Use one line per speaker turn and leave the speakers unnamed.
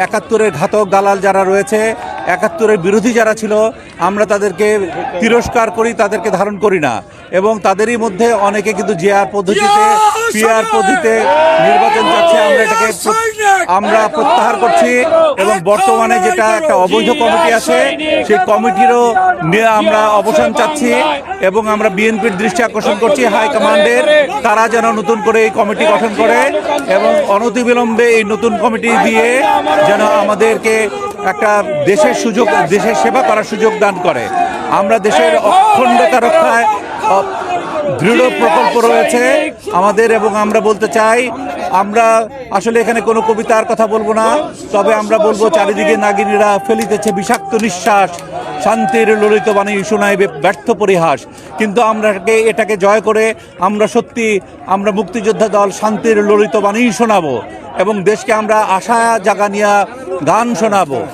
একাত্তরের ঘাতক দালাল যারা রয়েছে একাত্তরের বিরোধী যারা ছিল, আমরা তাদেরকে তিরস্কার করি, তাদেরকে ধারণ করি না। এবং তাদেরই মধ্যে অনেকে কিন্তু জেআর পদ্ধতিতে, পিআর পদ্ধতিতে নির্বাচন চাচ্ছে আমরা এটাকে আমরা প্রত্যাহার করছি এবং বর্তমানে যেটা একটা অবৈধ কমিটি আছে, সেই কমিটিরও নিয়ে আমরা অবসান চাচ্ছি এবং আমরা বিএনপির দৃষ্টি আকর্ষণ করছি হাইকমান্ডের তারা যেন নতুন করে এই কমিটি গঠন করে এবং অনতিবিলম্বে এই নতুন কমিটি দিয়ে যেন আমাদেরকে একটা দেশের সুযোগ, দেশের সেবা করার সুযোগ দান করে। আমরা দেশের অখণ্ডতা রক্ষায় দৃঢ় প্রকল্প রয়েছে। আমাদের এবং আমরা বলতে চাই, আমরা আসলে এখানে কোনো কবিতার কথা বলব না, তবে আমরা বলব চারিদিকে নাগিনীরা ফেলিতেছে বিষাক্ত নিঃশ্বাস। শান্তির ললিত বাণী শোনায় ব্যর্থ পরিহাস। কিন্তু আমরা এটাকে- এটাকে জয় করে আমরা সত্যি আমরা মুক্তিযোদ্ধা দল শান্তির ললিত বাণী শোনাবো এবং দেশকে আমরা আশা জাগা নিয়ে গান শোনাবো।